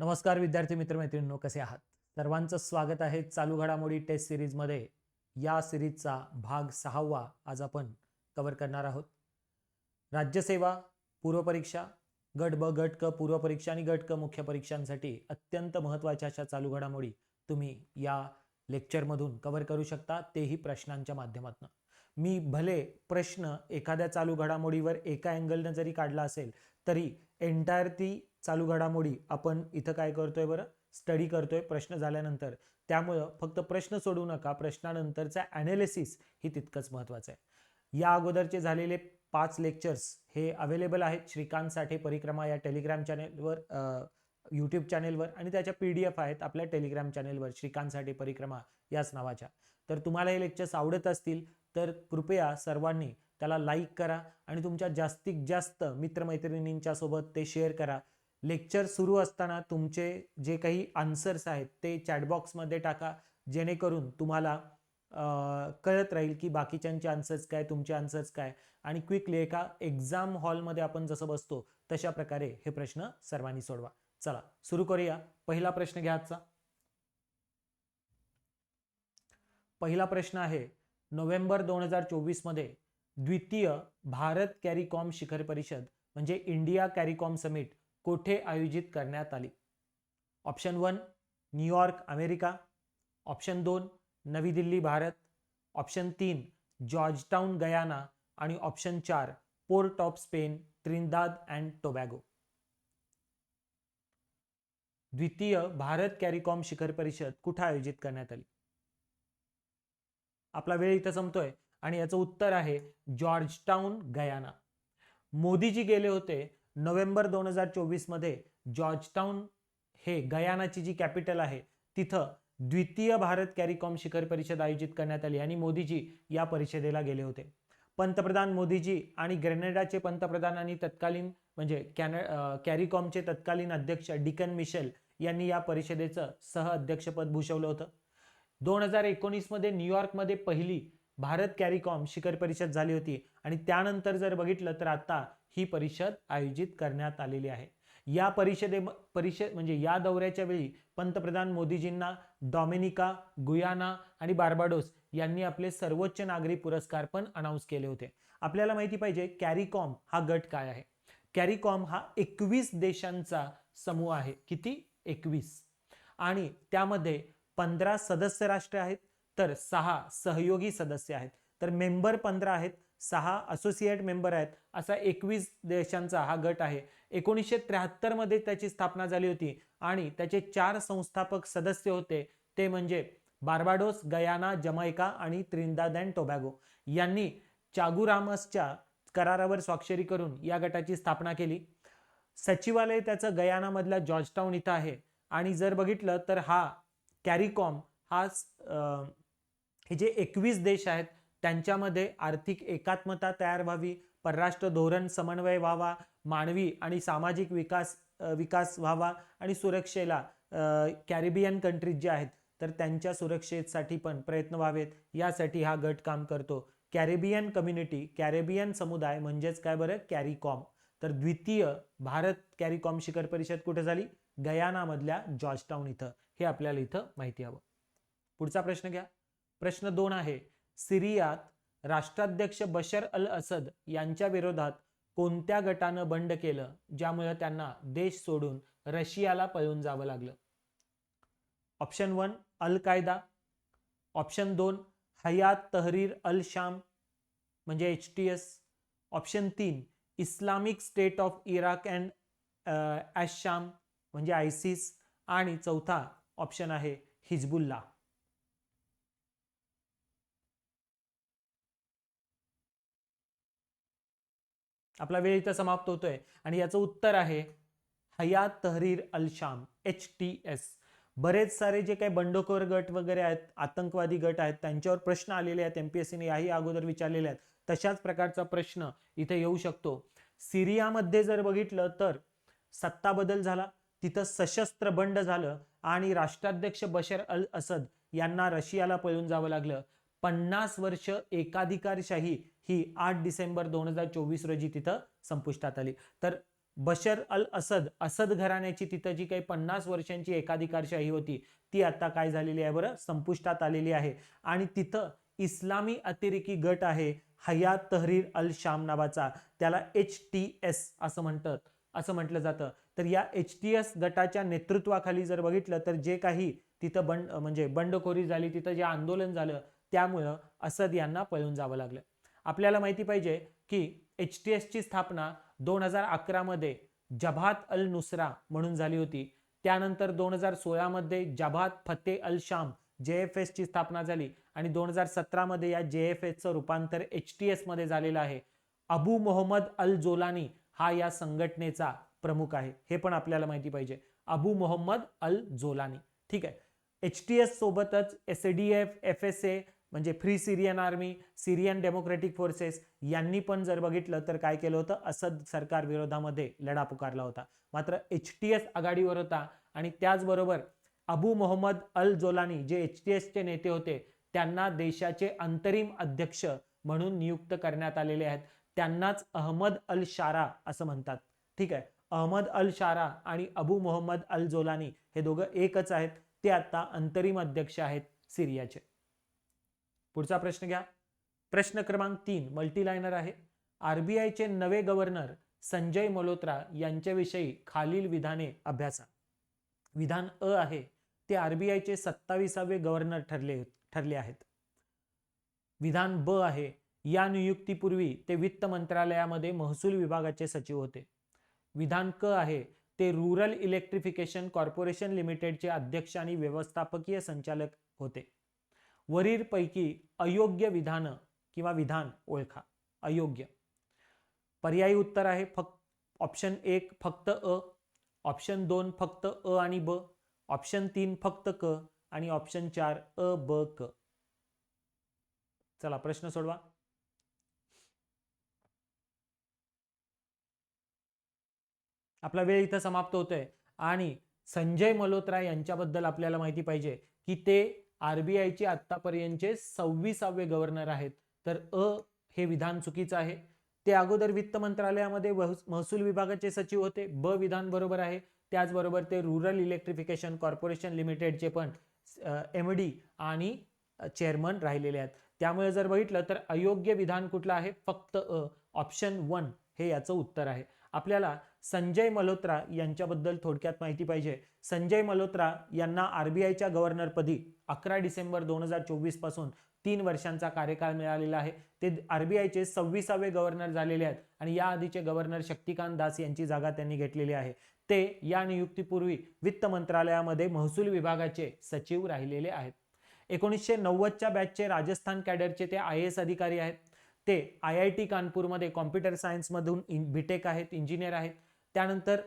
नमस्कार विद्यार्थी मित्रमैत्रिणींनो कसे आहात? सर्वांचं स्वागत आहे चालू घडामोडी टेस्ट सिरीजमध्ये. या सिरीजचा भाग सहावा आज आपण कव्हर करणार आहोत. राज्यसेवा पूर्वपरीक्षा गट ब गट क पूर्वपरीक्षा आणि गट क मुख्य परीक्षांसाठी अत्यंत महत्त्वाच्या अशा चालू घडामोडी तुम्ही या लेक्चरमधून कव्हर करू शकता तेही प्रश्नांच्या माध्यमातून. मी भले प्रश्न एखाद्या चालू घडामोडीवर एका अँगलनं जरी काढला असेल तरी एंटायर ती चालू घडामोडी. आपण इथं काय करतोय बरं? स्टडी करतोय प्रश्न झाल्यानंतर. त्यामुळं फक्त प्रश्न सोडू नका. प्रश्नानंतरचा ॲनालिसिस ही तितकंच महत्त्वाचं आहे. या अगोदरचे झालेले पाच लेक्चर्स हे अवेलेबल आहेत. श्रीकांत साठे परिक्रमा या टेलिग्राम चॅनेलवर यूट्यूब चॅनेलवर आणि त्याच्या पी डी एफ आहेत आपल्या टेलिग्राम चॅनेलवर श्रीकांत साठे परिक्रमा याच नावाच्या. तर तुम्हाला हे लेक्चर्स आवडत असतील तर कृपया सर्वांनी त्याला लाईक करा आणि तुमच्या जास्तीत जास्त मित्रमैत्रिणींच्या सोबत ते शेअर करा. लेक्चर सुरू असताना तुमचे जे काही आन्सर्स आहेत ते चॅटबॉक्समध्ये टाका जेणेकरून तुम्हाला कळत राहील की बाकीच्यांचे आन्सर्स काय तुमचे आन्सर्स काय. आणि क्विकली एका एक्झाम हॉलमध्ये आपण जसं बसतो तशा प्रकारे हे प्रश्न सर्वांनी सोडवा. चला सुरू करूया. पहिला प्रश्न घ्या आजचा. पहिला प्रश्न आहे नोव्हेंबर दोन हजार चोवीसमध्ये द्वितीय भारत कॅरिकॉम शिखर परिषद म्हणजे इंडिया कॅरिकॉम समिट कोठे आयोजित करण्यात आली? Option one New York America option दोन नवी दिल्ली भारत. ऑप्शन तीन जॉर्जटाउन गयाना आणि ऑप्शन चार Port of Spain Trinidad and Tobago द्वितीय भारत कॅरिकॉम शिखर परिषद कुठे आयोजित करण्यात आली? आपला वेळ इथं संपतोय आणि याचं उत्तर आहे जॉर्जटाउन गयाना मोदीजी गेले होते नोव्हेंबर दोन हजार चोवीसमध्ये जॉर्जटाऊन हे गयानाची जी कॅपिटल आहे तिथं द्वितीय भारत कॅरिकॉम शिखर परिषद आयोजित करण्यात आली आणि मोदीजी या परिषदेला गेले होते. पंतप्रधान मोदीजी आणि ग्रेनेडाचे पंतप्रधान आणि तत्कालीन म्हणजे कॅन कॅरिकॉमचे तत्कालीन अध्यक्ष डिकन मिशेल यांनी या परिषदेचं सह अध्यक्षपद भूषवलं होतं. दोन हजार एकोणीसमध्ये न्यूयॉर्कमध्ये पहिली भारत कॅरिकॉम शिखर परिषद झाली होती आणि त्यानंतर जर बघितलं तर आता ही परिषद आयोजित करण्यात आलेली आहे. या परिषदे परिषद म्हणजे या दौऱ्याच्या वेळी पंतप्रधान मोदीजींना डॉमिनिका गुयाना आणि बार्बाडोस यांनी आपले सर्वोच्च नागरी पुरस्कार पण अनाऊन्स केले होते. आपल्याला माहिती पाहिजे कॅरिकॉम हा गट काय आहे? कॅरिकॉम हा एकवीस देशांचा समूह आहे. किती? एकवीस. आणि त्यामध्ये पंधरा सदस्य राष्ट्र आहेत तर सहा सहयोगी सदस्य आहेत. तर मेंबर पंधरा आहेत सहा असोसिएट मेंबर आहेत. असा एकवीस देशांचा हा गट आहे. एकोणीसशे त्र्याहत्तरमध्ये त्याची स्थापना झाली होती आणि त्याचे चार संस्थापक सदस्य होते. ते म्हणजे बार्बाडोस गयाना जमैका आणि त्रिंदाद अँड टोबॅगो. यांनी चागुरामसच्या करारावर स्वाक्षरी करून या गटाची स्थापना केली. सचिवालय त्याचं गयानामधल्या जॉर्जटाऊन इथं आहे. आणि जर बघितलं तर हा कॅरिकॉम हा हे जे एकवीस देश आहेत त्यांच्यामध्ये आर्थिक एकात्मता तयार व्हावी परराष्ट्र धोरण समन्वय व्हावा मानवी आणि सामाजिक विकास विकास व्हावा आणि सुरक्षेला कॅरिबियन कंट्रीज जे आहेत तर त्यांच्या सुरक्षेसाठी पण प्रयत्न व्हावेत. यासाठी हा गट काम करतो. कॅरेबियन कम्युनिटी कॅरेबियन समुदाय म्हणजेच काय बरं? कॅरिकॉम. तर द्वितीय भारत कॅरिकॉम शिखर परिषद कुठे झाली? गयानामधल्या जॉर्जटाऊन इथं. हे आपल्याला इथं माहिती हवं. पुढचा प्रश्न घ्या. प्रश्न दोन आहे सिरियात राष्ट्राध्यक्ष बशर अल असद यांच्या विरोधात कोणत्या गटानं बंड केलं? ज्यामुळे त्यांना देश सोडून रशियाला पळून जावं लागलं. ऑप्शन वन अल कायदा. ऑप्शन दोन हयात तहरीर अल शाम म्हणजे एच टी एस. ऑप्शन तीन Islamic State of Iraq and Ash Sham म्हणजे आयसिस आणि चौथा ऑप्शन आहे हिजबुल्ला. आपला वेळ इथं समाप्त होतोय. आणि याचं उत्तर आहे Hayat Tahrir al Sham H T S बरेच सारे जे काही बंडखोर गट वगैरे आहेत आतंकवादी गट आहेत त्यांच्यावर प्रश्न आलेले आहेत एमपीएससीने याही अगोदर विचारलेले आहेत. तशाच प्रकारचा प्रश्न इथे येऊ शकतो. सिरियामध्ये जर बघितलं तर सत्ता बदल झाला तिथं सशस्त्र बंड झालं आणि राष्ट्राध्यक्ष बशर अल असद यांना रशियाला पळून जावं लागलं. पन्नास वर्ष एकाधिकारशाही ही आठ डिसेंबर दोन हजार चोवीस रोजी तिथं संपुष्टात आली. तर बशर अल असद असद घराण्याची तिथं जी काही पन्नास वर्षांची एकाधिकारशाही होती ती आता काय झालेली आहे बरं? संपुष्टात आलेली आहे. आणि तिथं इस्लामी अतिरेकी गट आहे हयात तहरीर अल शाम नावाचा. त्याला एच टी एस असं म्हणतात असं म्हटलं जातं. तर या एच टी एस गटाच्या नेतृत्वाखाली जर बघितलं तर जे काही तिथं बंड म्हणजे बंडखोरी झाली तिथं जे आंदोलन झालं त्यामुळं असद यांना पळून जावं लागलं. आपल्याला माहिती पाहिजे की एच टी एसची स्थापना दोन हजार अकरामध्ये जभात अल नुसरा म्हणून झाली होती. त्यानंतर दोन हजार सोळामध्ये जभात फते अल शाम जे एफ एसची स्थापना झाली आणि दोन हजार सतरामध्ये या जे एफ एसचं रूपांतर एच टी एसमध्ये झालेलं आहे. अबू मोहम्मद अल जोलानी हा या संघटनेचा प्रमुख आहे. हे पण आपल्याला माहिती पाहिजे. अबू मोहम्मद अल जोलानी. ठीक आहे. एच टी एस सोबतच S D F F S A म्हणजे Free Syrian Army Syrian Democratic Forces यांनी पण जर बघितलं तर काय केलं होतं? असद सरकार विरोधामध्ये लढा पुकारला होता. मात्र एच टी एस आघाडीवर होता आणि त्याचबरोबर अबू मोहम्मद अल जोलानी जे एच टी एसचे नेते होते त्यांना देशाचे अंतरिम अध्यक्ष म्हणून नियुक्त करण्यात आलेले आहेत. त्यांनाच अहमद अल शारा असं म्हणतात. ठीक आहे? अहमद अल शारा आणि अबू मोहम्मद अल जोलानी हे दोघं एकच आहेत. ते आता अंतरिम अध्यक्ष आहेत सिरियाचे. पुढचा प्रश्न घ्या. प्रश्न क्रमांक तीन मल्टीलायनर आहे. आरबीआयचे नवे गव्हर्नर संजय मल्होत्रा यांच्याविषयी खालील विधाने अभ्यासा. विधान अ आहे ते आरबीआयचे सत्तावीसावे गव्हर्नर ठरले ठरले आहेत. विधान ब आहे या नियुक्तीपूर्वी ते वित्त मंत्रालयामध्ये महसूल विभागाचे सचिव होते. विधान क आहे ते रुरल इलेक्ट्रिफिकेशन कॉर्पोरेशन लिमिटेडचे अध्यक्ष आणि व्यवस्थापकीय संचालक होते. वरील पैकी अयोग्य विधान किंवा विधान ओळखा. अयोग्य. पर्यायी उत्तर आहे फक्त ऑप्शन एक फक्त अ ऑप्शन दोन फक्त अ आणि ब ऑप्शन तीन फक्त क आणि ऑप्शन चार अ ब क. चला प्रश्न सोडवा. आपला वेळ इथं समाप्त होतोय. आणि संजय मल्होत्रा यांच्याबद्दल आपल्याला माहिती पाहिजे की ते आरबीआयचे आतापर्यंतचे सव्वीसावे गव्हर्नर आहेत. तर अ हे विधान चुकीचं आहे. ते अगोदर वित्त मंत्रालयामध्ये महसूल विभागाचे सचिव होते. ब विधान बरोबर आहे. त्याचबरोबर ते रुरल इलेक्ट्रिफिकेशन कॉर्पोरेशन लिमिटेडचे पण एम डी आणि चेअरमन राहिलेले आहेत. त्यामुळे जर बघितलं तर अयोग्य विधान कुठलं आहे? फक्त अ ऑप्शन वन हे याचं उत्तर आहे. आपल्याला संजय मल्होत्रा यांच्याबद्दल थोडक्यात माहिती पाहिजे. संजय मल्होत्रा यांना आरबीआयच्या गव्हर्नरपदी अकरा डिसेंबर दोन हजार चोवीसपासून तीन वर्षांचा कार्यकाळ मिळालेला आहे. ते आरबीआयचे सव्वीसावे गव्हर्नर झालेले आहेत आणि या आधीचे गव्हर्नर शक्तिकांत दास यांची जागा त्यांनी घेतलेली आहे. ते या नियुक्तीपूर्वी वित्त मंत्रालयामध्ये महसूल विभागाचे सचिव राहिलेले आहेत. एकोणीसशे नव्वदच्या बॅचचे राजस्थान कॅडरचे ते आय एस अधिकारी आहेत. ते आय आय टी कानपूरमध्ये कॉम्प्युटर सायन्समधून इन बीटेक आहेत इंजिनियर आहेत. त्यानंतर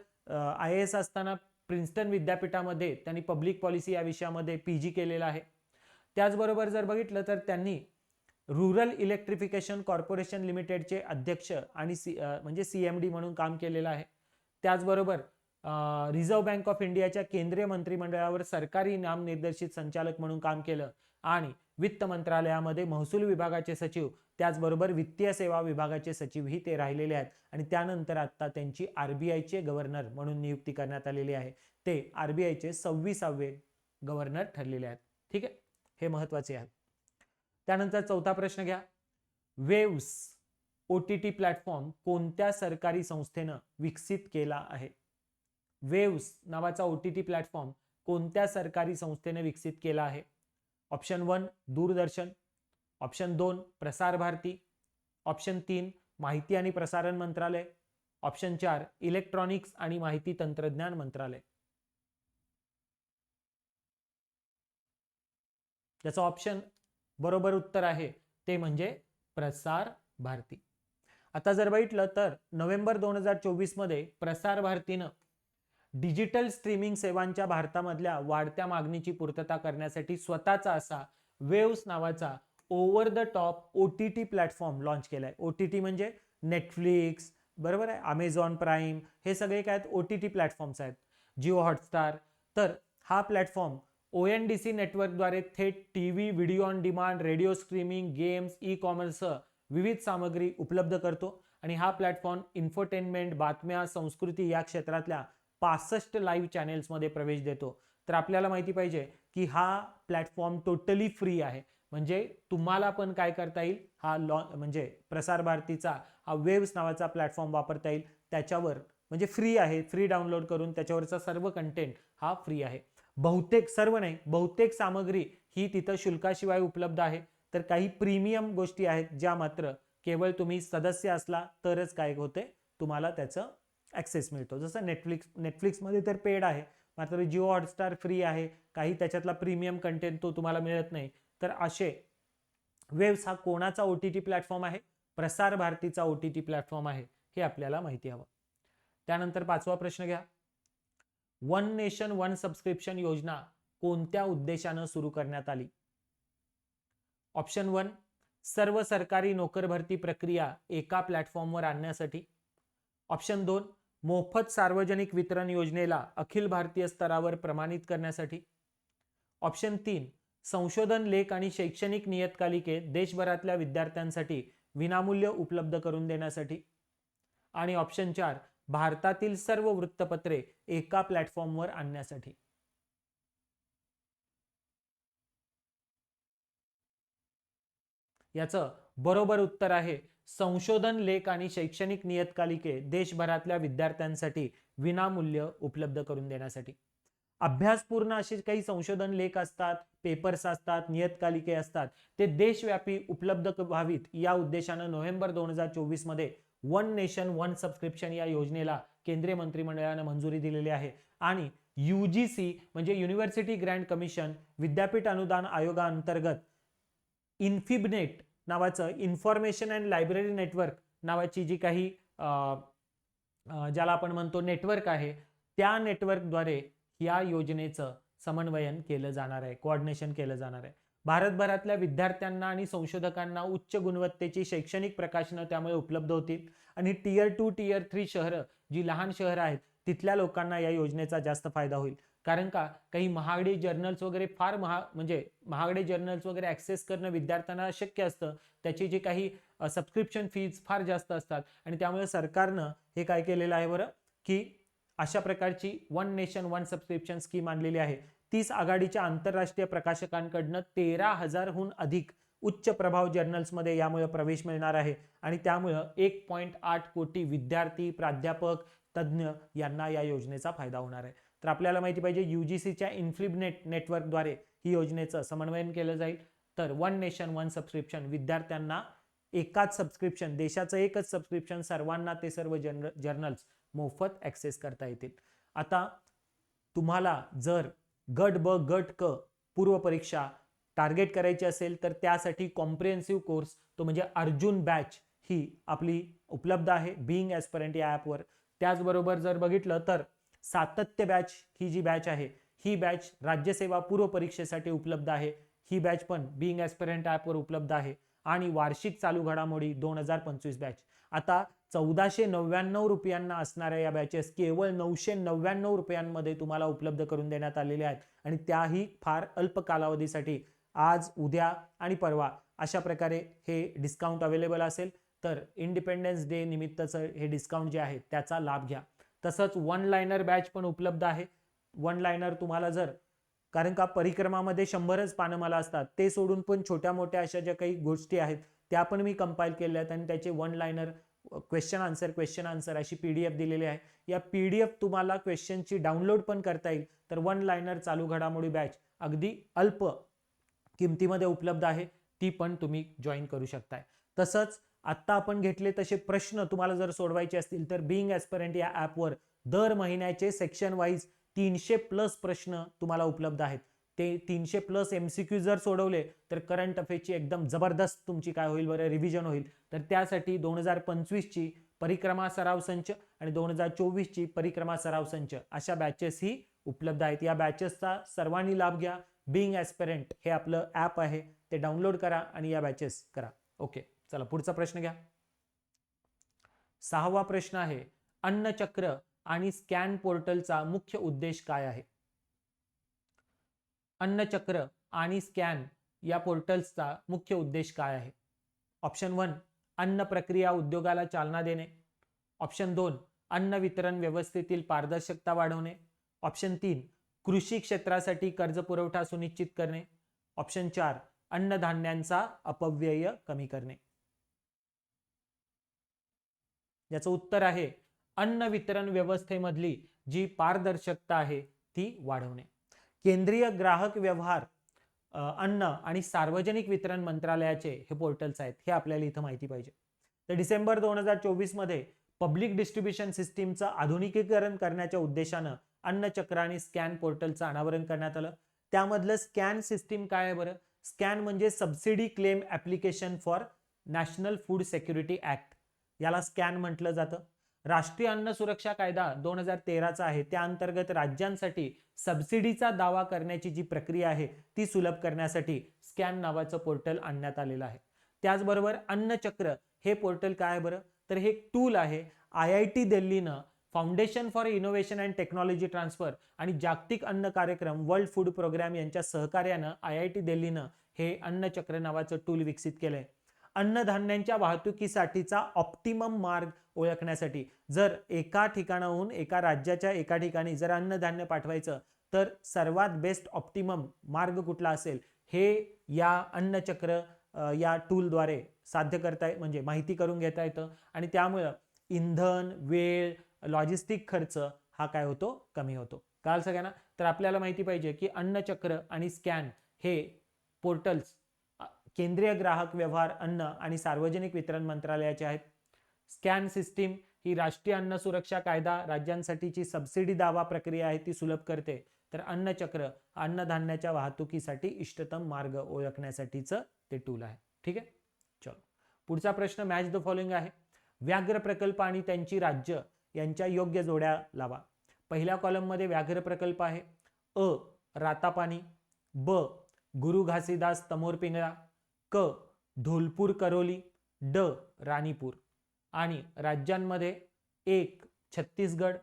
आय एस असताना प्रिन्स्टन विद्यापीठामध्ये त्यांनी पब्लिक पॉलिसी या विषयामध्ये पी जी केलेलं आहे. त्याचबरोबर जर बघितलं तर त्यांनी रुरल इलेक्ट्रिफिकेशन कॉर्पोरेशन लिमिटेडचे अध्यक्ष आणि सी म्हणजे सी एम डी म्हणून काम केलेलं आहे. त्याचबरोबर रिझर्व्ह बँक ऑफ इंडियाच्या केंद्रीय मंत्रिमंडळावर सरकारी नामनिर्देशित संचालक म्हणून काम केलं आणि वित्त मंत्रालयामध्ये महसूल विभागाचे सचिव त्याचबरोबर वित्तीय सेवा विभागाचे सचिवही ते राहिलेले आहेत. आणि त्यानंतर आता त्यांची आरबीआयचे गव्हर्नर म्हणून नियुक्ती करण्यात आलेली आहे. ते आरबीआयचे सव्वीसावे गव्हर्नर ठरलेले आहेत. ठीक आहे? हे महत्त्वाचे आहे. त्यानंतर चौथा प्रश्न घ्या. Waves O T T platform कोणत्या सरकारी संस्थेनं विकसित केला आहे? वेव्स नावाचा ओ टी टी प्लॅटफॉर्म कोणत्या सरकारी संस्थेने विकसित केला आहे? ऑप्शन वन दूरदर्शन. ऑप्शन दोन प्रसार भारती. ऑप्शन तीन माहिती आणि प्रसारण मंत्रालय. ऑप्शन चार इलेक्ट्रॉनिक्स आणि माहिती तंत्रज्ञान मंत्रालय. त्याचं ऑप्शन बरोबर उत्तर आहे ते म्हणजे प्रसार भारती. आता जर बघितलं तर नोव्हेंबर दोन हजार चोवीसमध्ये प्रसार भारतीनं डिजिटल स्ट्रीमिंग सेवांच्या भारतामधल्या वाढत्या मागणीची पूर्तता करण्यासाठी स्वतःचा असा वेव्स नावाचा over the top O T T platform launch केला आहे ओ टी टी म्हणजे नेटफ्लिक्स बरोबर आहे? अमेझॉन प्राईम हे सगळे काय आहेत? ओ टी टी प्लॅटफॉर्म्स आहेत. जिओ हॉटस्टार तर हा platform O N D C नेटवर्कद्वारे थेट T V video on demand radio streaming games e कॉमर्ससह विविध सामग्री उपलब्ध करतो. आणि हा प्लॅटफॉर्म इन्फोटेनमेंट बातम्या संस्कृती या क्षेत्रातल्या पासष्ट लाईव्ह चॅनेल्समध्ये प्रवेश देतो. तर आपल्याला माहिती पाहिजे की हा प्लॅटफॉर्म टोटली फ्री आहे. म्हणजे तुम्हाला पण काय करता येईल? हा लॉ म्हणजे प्रसार भारतीचा हा वेव्स नावाचा प्लॅटफॉर्म वापरता येईल. त्याच्यावर म्हणजे फ्री आहे. फ्री डाउनलोड करून त्याच्यावरचा सर्व कंटेंट हा फ्री आहे. बहुतेक सर्व नाही बहुतेक सामग्री ही तिथं शुल्काशिवाय उपलब्ध आहे. तर काही प्रीमियम गोष्टी आहेत ज्या मात्र केवळ तुम्ही सदस्य असला तरच काय होते? तुम्हाला त्याचं ॲक्सेस मिळतो. जसं नेटफ्लिक्स नेटफ्लिक्समध्ये तर पेड आहे. मात्र जिओ हॉटस्टार फ्री आहे. काही त्याच्यातला प्रीमियम कंटेंट तो तुम्हाला मिळत नाही. तर असे वेव्स हा कोणाचा ओ टी टी प्लॅटफॉर्म आहे? प्रसार भारतीचा ओ टी टी प्लॅटफॉर्म आहे. हे आपल्याला माहिती हवं. त्यानंतर पाचवा प्रश्न घ्या. वन नेशन वन सबस्क्रिप्शन योजना कोणत्या उद्देशानं सुरू करण्यात आली? ऑप्शन वन सर्व सरकारी नोकर भरती प्रक्रिया एका प्लॅटफॉर्मवर आणण्यासाठी. ऑप्शन दोन मोफत सार्वजनिक वितरण योजनेला अखिल भारतीय स्तरावर प्रमाणित करण्यासाठी. ऑप्शन तीन संशोधन लेख आणि शैक्षणिक नियतकालिके देशभरातल्या विद्यार्थ्यांसाठी विनामूल्य उपलब्ध करून देण्यासाठी. आणि ऑप्शन चार भारतातील सर्व वृत्तपत्रे एका प्लॅटफॉर्मवर आणण्यासाठी. याचं बरोबर उत्तर आहे संशोधन लेख आणि शैक्षणिक नियतकालिके देशभरातल्या विद्यार्थ्यांसाठी विनामूल्य उपलब्ध करून देण्यासाठी. अभ्यासपूर्ण असे काही संशोधन लेख असतात पेपर्स असतात नियतकालिके असतात ते देशव्यापी उपलब्ध व्हावीत या उद्देशानं नोव्हेंबर दोन हजार चोवीसमध्ये वन नेशन वन सबस्क्रिप्शन या योजनेला केंद्रीय मंत्रिमंडळानं मंजुरी दिलेली आहे. आणि यू जी सी म्हणजे युनिव्हर्सिटी ग्रँड कमिशन विद्यापीठ अनुदान आयोगाअंतर्गत इन्फिबनेट नावाचं इन्फॉर्मेशन अँड लायब्ररी नेटवर्क नावाची जी काही ज्याला आपण म्हणतो नेटवर्क आहे त्या नेटवर्कद्वारे या योजनेचं समन्वयन केलं जाणार आहे कोऑर्डिनेशन केलं जाणार आहे. भारतभरातल्या विद्यार्थ्यांना आणि संशोधकांना उच्च गुणवत्तेची शैक्षणिक प्रकाशनं त्यामुळे उपलब्ध होतील. आणि टियर टू टियर थ्री शहरं जी लहान शहरं आहेत तिथल्या लोकांना या योजनेचा जास्त फायदा होईल. कारण का? काही महागडे जर्नल्स वगैरे फार महा म्हणजे महागडे जर्नल्स वगैरे ॲक्सेस करणं विद्यार्थ्यांना शक्य असतं. त्याची जी काही सबस्क्रिप्शन फीज फार जास्त असतात. आणि त्यामुळे सरकारनं हे काय केलेलं आहे बरं? की अशा प्रकारची one nation one subscription scheme आणलेली आहे. तीस आघाडीच्या आंतरराष्ट्रीय प्रकाशकांकडनं तेरा हजारहून अधिक उच्च प्रभाव जर्नल्समध्ये यामुळे प्रवेश मिळणार आहे. आणि त्यामुळं एक पॉईंट आठ कोटी विद्यार्थी प्राध्यापक तज्ज्ञ यांना या योजनेचा फायदा होणार आहे. तर आपल्याला माहिती पाहिजे युजीसीच्या इन्फ्लिबनेट नेटवर्कद्वारे ही योजनेचं समन्वयन केलं जाईल. तर वन नेशन वन सबस्क्रिप्शन विद्यार्थ्यांना एकाच सबस्क्रिप्शन देशाचं एकच सबस्क्रिप्शन सर्वांना ते सर्व जर्न जर्नल्स मोफत ॲक्सेस करता येतील. आता तुम्हाला जर गट ब गट क पूर्व परीक्षा टार्गेट करायची असेल तर त्यासाठी कॉम्प्रिहेन्सिव्ह कोर्स तो म्हणजे अर्जुन बॅच ही आपली उपलब्ध आहे बिईंग ॲस्परंट या ॲपवर त्याचबरोबर जर बघितलं तर सातत्य बॅच ही जी बॅच आहे ही बॅच राज्यसेवा पूर्व परीक्षेसाठी उपलब्ध आहे. ही बॅच पण बिईंग ॲस्पिरंट ॲपवर उपलब्ध आहे. आणि वार्षिक चालू घडामोडी दोन हजार पंचवीस बॅच. आता चौदाशे नव्याण्णव रुपयांना असणाऱ्या या बॅचेस केवळ नऊशे नव्याण्णव रुपयांमध्ये तुम्हाला उपलब्ध करून देण्यात आलेल्या आहेत. आणि त्याही फार अल्प कालावधीसाठी आज उद्या आणि परवा अशा प्रकारे हे डिस्काउंट अवेलेबल असेल. तर इंडिपेंडन्स डे निमित्तचं हे डिस्काउंट जे आहे त्याचा लाभ घ्या. तसंच वन लायनर बॅच पण उपलब्ध आहे. वन लायनर तुम्हाला जर कारण का परिक्रमामध्ये शंभरच पानं मला असतात ते सोडून पण छोट्या मोठ्या अशा ज्या काही गोष्टी आहेत त्या पण मी कंपाईल केल्या आहेत आणि त्याचे one liner question answer question answer अशी पी डी एफ दिलेली आहे. या पी डी एफ तुम्हाला क्वेश्चनची डाउनलोड पण करता येईल. तर वन लायनर चालू घडामोडी बॅच अगदी अल्प किमतीमध्ये उपलब्ध आहे. ती पण तुम्ही जॉईन करू शकताय. तसंच आत्ता आपण घेतले तसे प्रश्न तुम्हाला जर सोडवायचे असतील तर बिईंग ॲस्परंट या ॲपवर दर महिन्याचे सेक्शन वाईज तीनशे प्लस प्रश्न तुम्हाला उपलब्ध आहेत. ते तीनशे प्लस एम सी क्यू जर सोडवले तर करंट अफेअरची एकदम जबरदस्त तुमची काय होईल बरं? रिव्हिजन होईल. तर त्यासाठी दोन हजार पंचवीसची परिक्रमा सराव संच आणि दोन हजार चोवीसची परिक्रमा सराव संच अशा बॅचेस ही उपलब्ध आहेत. या बॅचेसचा सर्वांनी लाभ घ्या. बिईंग ॲस्पेरंट हे आपलं ॲप आहे. ते डाउनलोड करा आणि या बॅचेस करा. ओके चला पुढचा प्रश्न घ्या. सहावा प्रश्न आहे अन्नचक्र आणि स्कॅन पोर्टलचा मुख्य उद्देश काय आहे? अन्नचक्र आणि स्कॅन या पोर्टल्सचा मुख्य उद्देश काय आहे? ऑप्शन वन अन्न प्रक्रिया उद्योगाला चालना देणे. ऑप्शन दोन अन्न वितरण व्यवस्थेतील पारदर्शकता वाढवणे. ऑप्शन तीन कृषी क्षेत्रासाठी कर्ज पुरवठा सुनिश्चित करणे. ऑप्शन चार अन्नधान्यांचा अपव्यय कमी करणे. याचं उत्तर आहे अन्न वितरण व्यवस्थेमधली जी पारदर्शकता आहे ती वाढवणे. केंद्रीय ग्राहक व्यवहार अन्न आणि सार्वजनिक वितरण मंत्रालयाचे हे पोर्टल्स आहेत हे आपल्याला इथं माहिती पाहिजे. तर डिसेंबर दोन हजार चोवीसमध्ये पब्लिक डिस्ट्रीब्युशन सिस्टीमचं आधुनिकीकरण करण्याच्या उद्देशानं अन्न चक्र आणि स्कॅन पोर्टलचं अनावरण करण्यात आलं. त्यामधलं स्कॅन सिस्टीम काय आहे बरं? स्कॅन म्हणजे subsidy claim application for national food security act याला स्कॅन म्हटलं जातं. राष्ट्रीय अन्न सुरक्षा कायदा दोन हजार तेराचा आहे. त्या अंतर्गत राज्यांसाठी सबसिडीचा दावा करण्याची जी प्रक्रिया आहे ती सुलभ करण्यासाठी स्कॅन नावाचं पोर्टल आणण्यात आलेलं आहे. त्याचबरोबर अन्नचक्र हे पोर्टल काय बरं? तर हे एक टूल आहे. I I T दिल्लीनं foundation for innovation and technology transfer आणि जागतिक अन्न कार्यक्रम वर्ल्ड फूड प्रोग्राम यांच्या सहकार्यानं आय आय टी दिल्लीनं हे अन्नचक्र नावाचं टूल विकसित केलंय. अन्नधान्यांच्या वाहतुकीसाठीचा ऑप्टिमम मार्ग ओळखण्यासाठी. जर एका ठिकाणाहून एका राज्याच्या एका ठिकाणी जर अन्नधान्य पाठवायचं तर सर्वात बेस्ट ऑप्टिमम मार्ग कुठला असेल? हे या अन्नचक्र या टूलद्वारे साध्य करता ये- म्हणजे माहिती करून घेता येतं. आणि त्यामुळं इंधन वेळ लॉजिस्टिक खर्च हा काय होतो? कमी होतो. काल सगळ्यांना तर आपल्याला माहिती पाहिजे की अन्नचक्र आणि स्कॅन हे पोर्टल्स केंद्रीय ग्राहक व्यवहार अन्न आणि सार्वजनिक वितरण मंत्रालयाचे आहेत. स्कॅन सिस्टीम ही राष्ट्रीय अन्न सुरक्षा कायदा राज्यांसाठीची सबसिडी दावा प्रक्रिया आहे ती सुलभ करते. तर अन्नचक्र अन्नधान्याच्या वाहतुकीसाठी इष्टतम मार्ग ओळखण्यासाठीचं ते टूल आहे. ठीक आहे? चलो. पुढचा प्रश्न मॅच द फॉलोइंग आहे. व्याघ्र प्रकल्प आणि त्यांची राज्य यांच्या योग्य जोड्या लावा. पहिल्या कॉलममध्ये व्याघ्र प्रकल्प आहे. अ रातापानी ब गुरु घासीदास तमोर पिंगळा. क धोलपूर करोली ड राणीपूर. आणि राज्यांमध्ये एक छत्तीसगड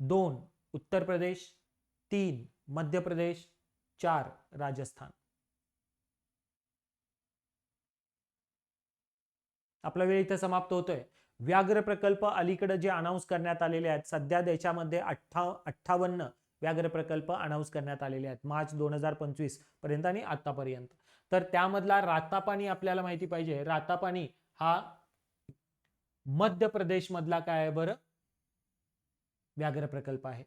दोन उत्तर प्रदेश तीन मध्य प्रदेश चार राजस्थान. आपला वेळ इथं समाप्त होतोय. व्याघ्र प्रकल्प अलीकडे जे अनाऊन्स करण्यात आलेले आहेत सध्या देशामध्ये अठ्ठा अठ्ठावन्न व्याघ्र प्रकल्प अनाऊन्स करण्यात आलेले आहेत मार्च दोन हजार पंचवीसपर्यंत आणि आतापर्यंत. तर त्यामधला रातापाणी आपल्याला माहिती पाहिजे. रातापाणी हा मध्य प्रदेश मधला काय आहे बरं? व्याघ्र प्रकल्प आहे.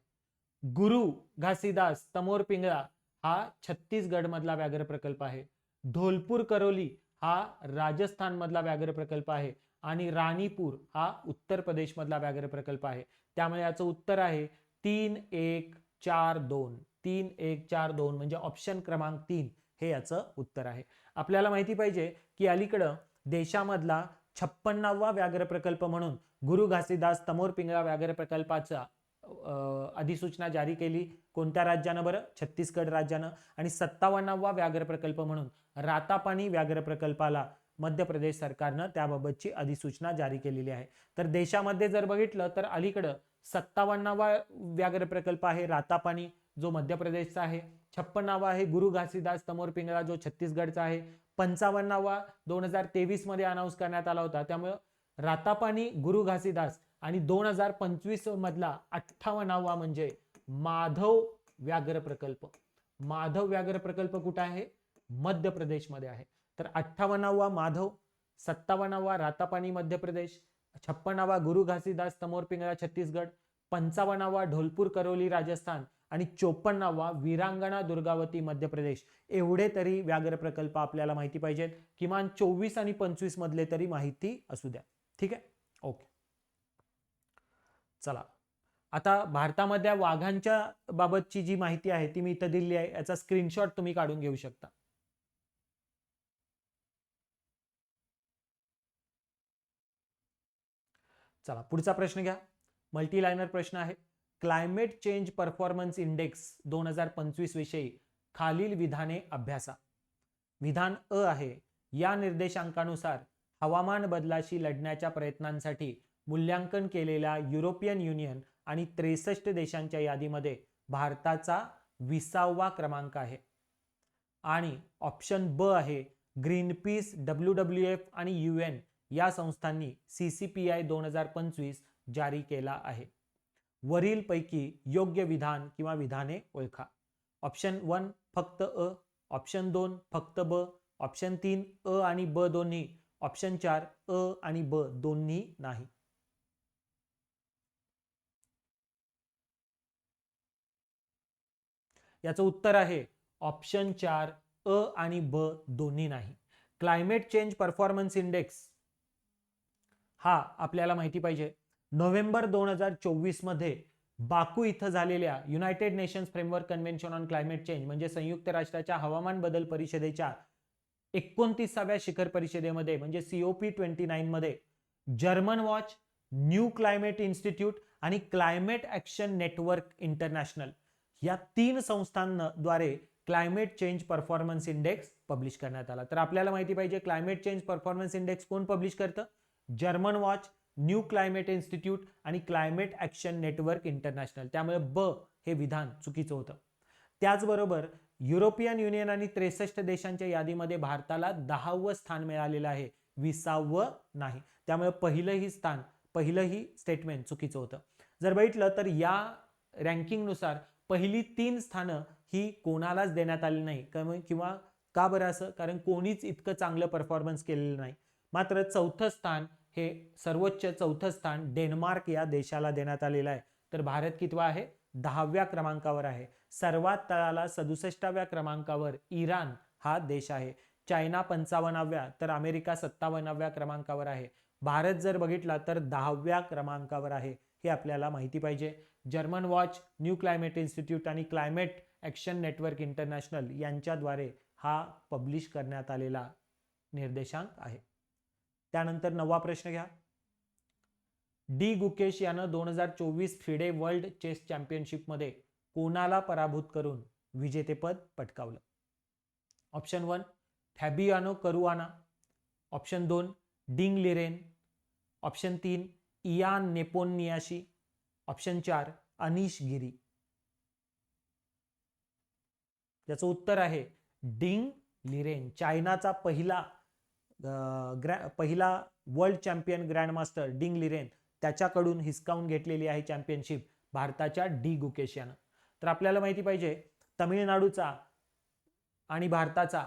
गुरु घासीदास तमोर पिंगळा हा छत्तीसगड मधला व्याघ्र प्रकल्प आहे. धोलपूर करोली हा राजस्थान मधला व्याघ्र प्रकल्प आहे. आणि राणीपूर हा उत्तर प्रदेश मधला व्याघ्र प्रकल्प आहे. त्यामुळे याचं उत्तर आहे तीन एक चार दोन. तीन एक चार दोन म्हणजे ऑप्शन क्रमांक तीन. हे याचं उत्तर आहे. आपल्याला माहिती पाहिजे की अलीकडं देशामधला छप्पन्नावा व्याघ्र प्रकल्प म्हणून गुरु घासीदास तमोर पिंगळा व्याघ्र प्रकल्पाचा अधिसूचना जारी केली. कोणत्या राज्यानं बरं? छत्तीसगड राज्यानं. आणि सत्तावन्नावा व्याघ्र प्रकल्प म्हणून रातापाणी व्याघ्र प्रकल्पाला मध्य प्रदेश सरकारनं त्याबाबतची अधिसूचना जारी केलेली आहे. तर देशामध्ये जर बघितलं तर अलीकडं सत्तावन्नावा व्याघ्र प्रकल्प आहे रातापाणी जो मध्य प्रदेशचा आहे. छप्पन्नावा आहे गुरु घासीदास तमोर पिंगळा जो छत्तीसगडचा आहे. पंचावन्नावा दोन हजार तेवीसमध्ये अनाऊन्स करण्यात आला होता. त्यामुळं रातापानी गुरु घासीदास आणि दोन हजार पंचवीस मधला अठ्ठावन्नावा म्हणजे माधव व्याघ्र प्रकल्प. माधव व्याघ्र प्रकल्प कुठे आहे? मध्य प्रदेशमध्ये आहे. तर अठ्ठावन्नावा माधव सत्तावन्नावा रातापानी मध्य प्रदेश छप्पन्नावा गुरु घासीदास तमोर पिंगळा छत्तीसगड पंचावन्नावा ढोलपूर करोली राजस्थान आणि चोपन्नावा वीरांगणा दुर्गावती मध्य प्रदेश. एवढे तरी व्याघ्र प्रकल्प आपल्याला माहिती पाहिजेत. किमान चोवीस आणि पंचवीस मधले तरी माहिती असू द्या. ठीक आहे? ओके. चला. आता भारतामध्ये वाघांच्या बाबतची जी माहिती आहे ती मी इथं दिली आहे. याचा स्क्रीनशॉट तुम्ही काढून घेऊ शकता. चला पुढचा प्रश्न घ्या. मल्टीलायनर प्रश्न आहे. क्लायमेट चेंज परफॉर्मन्स इंडेक्स दोन हजार पंचवीस विषयी खालील विधाने अभ्यासा. विधान अ आहे या निर्देशांकानुसार हवामान बदलाशी लढण्याच्या प्रयत्नांसाठी मूल्यांकन केलेल्या युरोपियन युनियन आणि त्रेसष्ट देशांच्या यादीमध्ये भारताचा विसावा क्रमांक आहे. आणि ऑप्शन ब आहे ग्रीनपीस डब्ल्यू डब्ल्यू एफ आणि यू एन या संस्थांनी सी सी पी आय दोन हजार पंचवीस जारी केला आहे. वरील पैकी योग्य विधान किंवा विधाने ओळखा. ऑप्शन वन फक्त अ. ऑप्शन दोन फक्त ब. ऑप्शन तीन अ आणि ब दोन्ही. ऑप्शन चार अ आणि ब दोन्ही नाही. याचं उत्तर आहे ऑप्शन चार अ आणि ब दोन्ही नाही. क्लायमेट चेंज परफॉर्मन्स इंडेक्स हा आपल्याला माहिती पाहिजे. नोव्हेंबर दोन हजार चोवीसमध्ये बाकू इथं झालेल्या United Nations Framework Convention on Climate Change म्हणजे संयुक्त राष्ट्राच्या हवामान बदल परिषदेच्या एकोणतीसाव्या शिखर परिषदेमध्ये म्हणजे C O P twenty नाईनमध्ये German Watch New Climate Institute आणि क्लायमेट ॲक्शन नेटवर्क इंटरनॅशनल या तीन संस्थांद्वारे climate change performance index publish करण्यात आला. तर आपल्याला माहिती पाहिजे क्लायमेट चेंज परफॉर्मन्स इंडेक्स कोण पब्लिश करतं? German Watch New Climate Institute आणि क्लायमेट ॲक्शन नेटवर्क इंटरनॅशनल. त्यामुळे ब हे विधान चुकीचं होतं. त्याचबरोबर युरोपियन युनियन आणि त्रेसष्ट देशांच्या यादीमध्ये भारताला दहावं स्थान मिळालेलं आहे. विसावं नाही. त्यामुळे पहिलंही स्थान पहिलंही स्टेटमेंट चुकीचं होतं. जर बघितलं तर या रँकिंगनुसार पहिली तीन स्थानं ही कोणालाच देण्यात आली नाही. किंवा का बरं असं? कारण कोणीच इतकं चांगलं परफॉर्मन्स केलेलं नाही. मात्र चौथं स्थान हे सर्वोच्च चौथं स्थान डेन्मार्क या देशाला देण्यात आलेलं आहे. तर भारत कितवा आहे? दहाव्या क्रमांकावर आहे. सर्वात तळाला सदुसष्टाव्या क्रमांकावर इराण हा देश आहे. चायना पंचावन्नाव्या तर अमेरिका सत्तावन्नाव्या क्रमांकावर आहे. भारत जर बघितला तर दहाव्या क्रमांकावर आहे. हे आपल्याला माहिती पाहिजे. German Watch New Climate Institute आणि क्लायमेट ॲक्शन नेटवर्क इंटरनॅशनल यांच्याद्वारे हा पब्लिश करण्यात आलेला निर्देशांक आहे. त्यानंतर नववा प्रश्न घ्या. डी गुकेश यानं दोन हजार चोवीस फिडे वर्ल्ड चेस चॅम्पियनशिपमध्ये कोणाला पराभूत करून विजेतेपद पटकावलं? Option one Fabiano Caruana. Option दोन डिंग लिरेन. ऑप्शन तीन इयान नेपोनियाशी. ऑप्शन चार अनिश गिरी. याचं उत्तर आहे डिंग लिरेन. चायनाचा पहिला ग्रॅ पहिला world champion grandmaster Ding Liren त्याच्याकडून हिसकावून घेतलेली आहे चॅम्पियनशिप भारताच्या डी गुकेश यानं तर आपल्याला माहिती पाहिजे तमिळनाडूचा आणि भारताचा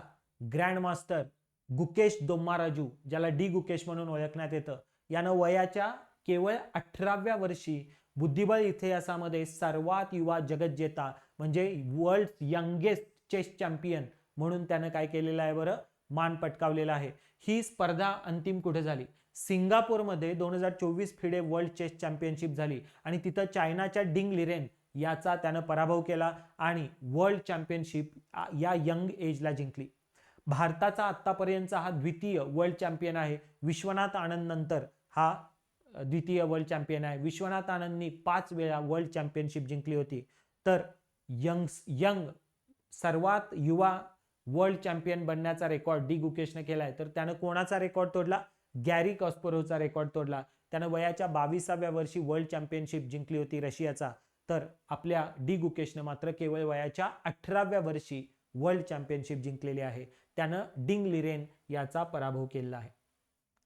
ग्रँडमास्टर गुकेश दोम्माराजू ज्याला डी गुकेश म्हणून ओळखण्यात येतं यानं वयाच्या केवळ अठराव्या वर्षी बुद्धिबळ इतिहासामध्ये सर्वात युवा जगज्जेता म्हणजे वर्ल्ड यंगेस्ट चेस चॅम्पियन म्हणून त्यानं काय केलेलं आहे बरं? मान पटकावलेला आहे. ही स्पर्धा अंतिम कुठे झाली? सिंगापूरमध्ये दोन हजार चोवीस फिडे वर्ल्ड चेस चॅम्पियनशिप झाली आणि तिथं चायनाच्या डिंग लिरेन याचा त्यानं पराभव केला आणि वर्ल्ड चॅम्पियनशिप या यंग एजला जिंकली. भारताचा आत्तापर्यंतचा हा द्वितीय वर्ल्ड चॅम्पियन आहे. विश्वनाथ आनंद नंतर हा द्वितीय वर्ल्ड चॅम्पियन आहे. विश्वनाथ आनंदनी पाच वेळा वर्ल्ड चॅम्पियनशिप जिंकली होती. तर यंग्स यंग सर्वात युवा वर्ल्ड चॅम्पियन बनण्याचा रेकॉर्ड डी गुकेशने केलाय. तर त्यानं कोणाचा रेकॉर्ड तोडला? गॅरी कॉस्पोरोचा रेकॉर्ड तोडला. त्यानं वयाच्या बावीसाव्या वर्षी वर्ल्ड चॅम्पियनशिप जिंकली होती रशियाचा. तर आपल्या डी गुकेशनं मात्र केवळ वयाच्या अठराव्या वर्षी वर्ल्ड चॅम्पियनशिप जिंकलेली आहे. त्यानं डिंग लिरेन याचा पराभव केलेला आहे.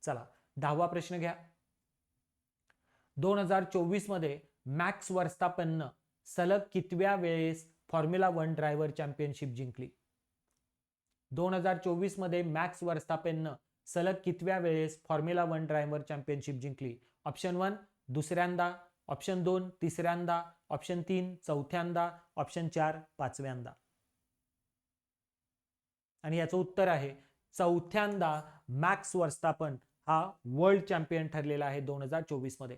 चला दहावा प्रश्न घ्या. दोन हजार चोवीसमध्ये मॅक्स वर्स्तापन्न सलग कितव्या वेळेस फॉर्म्युला वन ड्रायव्हर चॅम्पियनशिप जिंकली? दोन हजार चोवीसमध्ये मॅक्स वर्स्तापेननं सलग कितव्या वेळेस फॉर्म्युला वन ड्रायव्हर चॅम्पियनशिप जिंकली? ऑप्शन वन दुसऱ्यांदा. ऑप्शन दोन तिसऱ्यांदा. ऑप्शन तीन चौथ्यांदा. ऑप्शन चार पाचव्यांदा. आणि याचं उत्तर आहे चौथ्यांदा मॅक्स वर्स्तापन हा वर्ल्ड चॅम्पियन ठरलेला आहे दोन हजार चोवीसमध्ये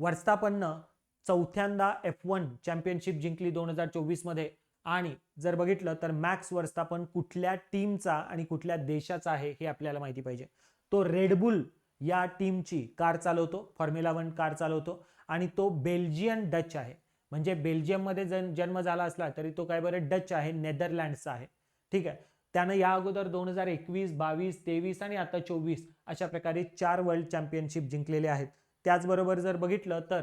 वर्स्तापननं चौथ्यांदा एफ वन चॅम्पियनशिप जिंकली दोन हजार चोवीसमध्ये आणि जर बघितलं तर मॅक्स वर्स्तापन कुठल्या टीमचा आणि कुठल्या देशाचा आहे हे आपल्याला माहिती पाहिजे. तो रेडबुल या टीमची कार चालवतो फॉर्म्युला वन कार चालवतो आणि तो बेल्जियन डच आहे. म्हणजे बेल्जियममध्ये जन जन्म झाला असला तरी तो काय बरं डच आहे नेदरलँडचा आहे. ठीक आहे? त्यानं या अगोदर दोन हजार एकवीस बावीस तेवीस आणि आता चोवीस अशा प्रकारे चार वर्ल्ड चॅम्पियनशिप जिंकलेले आहेत. त्याचबरोबर जर बघितलं तर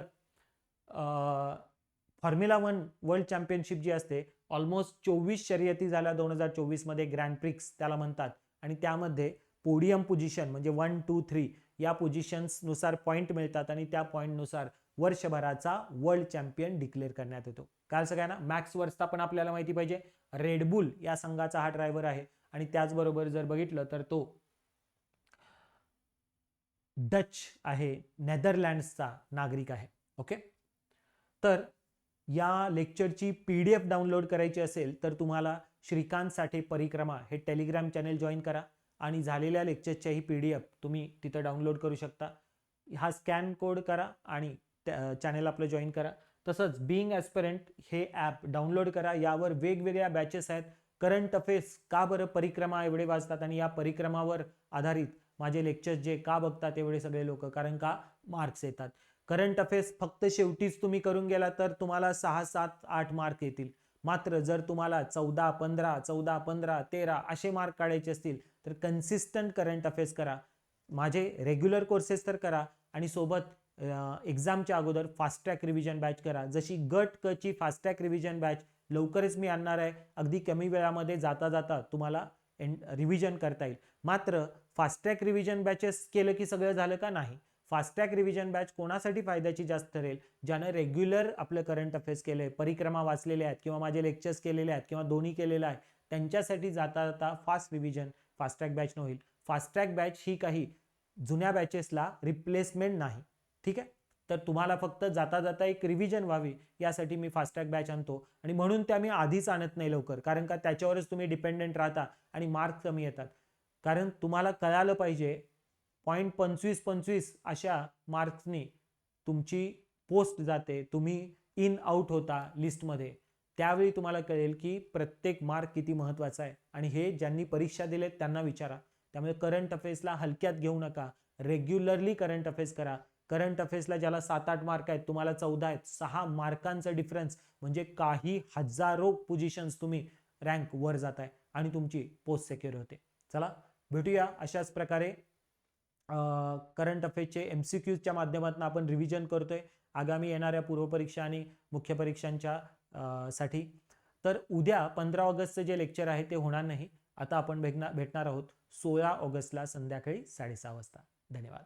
फॉर्म्युला वन वर्ल्ड चॅम्पियनशिप जी असते ऑलमोस्ट चोवीस शर्यती झाल्या दोन हजार चोवीसमध्ये ग्रँड प्रिक्स त्याला म्हणतात. आणि त्यामध्ये पोडियम पोझिशन म्हणजे वन टू थ्री या पोझिशन्सनुसार पॉईंट मिळतात आणि त्या पॉईंटनुसार वर्षभराचा वर्ल्ड चॅम्पियन डिक्लेअर करण्यात येतो. काल सगळ्यांना मॅक्स वर्स्ता पण आपल्याला माहिती पाहिजे. रेडबुल या संघाचा हा ड्रायव्हर आहे. आणि त्याचबरोबर जर बघितलं तर तो डच आहे नेदरलँड्सचा नागरिक आहे. ओके? तर या लेक्चरची पी डी एफ डाउनलोड करायची असेल तर तुम्हाला श्रीकांत साठे परिक्रमा हे टेलिग्राम चॅनेल जॉईन करा आणि झालेल्या लेक्चरच्याही पी डी एफ तुम्ही तिथं डाउनलोड करू शकता. हा स्कॅन कोड करा आणि चॅनेल आपलं जॉईन करा. तसंच बिईंग ॲस्परंट हे ॲप डाउनलोड करा. यावर वेगवेगळ्या बॅचेस आहेत. करंट अफेअर्स का बरं परिक्रमा एवढे वाचतात आणि या परिक्रमावर आधारित माझे लेक्चर्स जे का बघतात एवढे सगळे लोक? कारण का मार्क्स येतात. करंट अफेअर्स फक्त शेवटीच तुम्ही करून गेला तर तुम्हाला सहा सात आठ मार्क येतील. मात्र जर तुम्हाला चौदा पंधरा चौदा पंधरा तेरा असे मार्क काढायचे असतील तर कन्सिस्टंट करंट अफेअर्स करा. माझे रेग्युलर कोर्सेस तर करा आणि सोबत एक्झामच्या अगोदर फास्ट ट्रॅक रिव्हिजन बॅच करा. जशी गट कची फास्ट ट्रॅक रिव्हिजन बॅच लवकरच मी आणणार आहे अगदी कमी वेळामध्ये जाता जाता तुम्हाला रिव्हिजन करता येईल. मात्र फास्ट ट्रॅक रिव्हिजन बॅचेस केलं की सगळं झालं का नाही? फास्टॅग रिव्हिजन बॅच कोणासाठी फायद्याची जास्त ठरेल? ज्यानं रेग्युलर आपलं करंट अफेअर्स केले परिक्रमा वाचलेले आहेत किंवा माझे लेक्चर्स केलेले आहेत किंवा दोन्ही केलेलं आहे त्यांच्यासाठी जाता जाता फास्ट रिव्हिजन फास्टॅग बॅचनं होईल. फास्टॅग बॅच ही काही जुन्या बॅचेसला रिप्लेसमेंट नाही. ठीक आहे? तर तुम्हाला फक्त जाता जाता एक रिव्हिजन व्हावी यासाठी मी फास्टॅग बॅच आणतो. आणि म्हणून त्या मी आधीच आणत नाही लवकर कारण का त्याच्यावरच तुम्ही डिपेंडेंट राहता आणि मार्क कमी येतात. कारण तुम्हाला कळालं पाहिजे पॉईंट पंचवीस पंचवीस अशा मार्क्सनी तुमची पोस्ट जाते तुम्ही इन आउट होता लिस्टमध्ये. त्यावेळी तुम्हाला कळेल की प्रत्येक मार्क किती महत्त्वाचा आहे. आणि हे ज्यांनी परीक्षा दिलेत त्यांना विचारा. त्यामुळे करंट अफेअर्सला हलक्यात घेऊ नका. रेग्युलरली करंट अफेअर्स करा. करंट अफेअर्सला ज्याला सात आठ मार्क आहेत तुम्हाला चौदा आहेत सहा मार्कांचा डिफरन्स म्हणजे काही हजारो पोझिशन्स तुम्ही रँक वर जात आहे आणि तुमची पोस्ट सेक्युअर होते. चला भेटूया अशाच प्रकारे करंट अफेअर्सचे एम सी क्यूजच्या माध्यमातून आपण रिव्हिजन करतो आहे आगामी येणाऱ्या पूर्वपरीक्षा आणि मुख्य परीक्षांच्या साठी. तर उद्या पंधरा ऑगस्टचं जे लेक्चर आहे ते होणार नाही. आता आपण भेटणार भेटणार आहोत सोळा ऑगस्टला संध्याकाळी साडेसहा वाजता. धन्यवाद.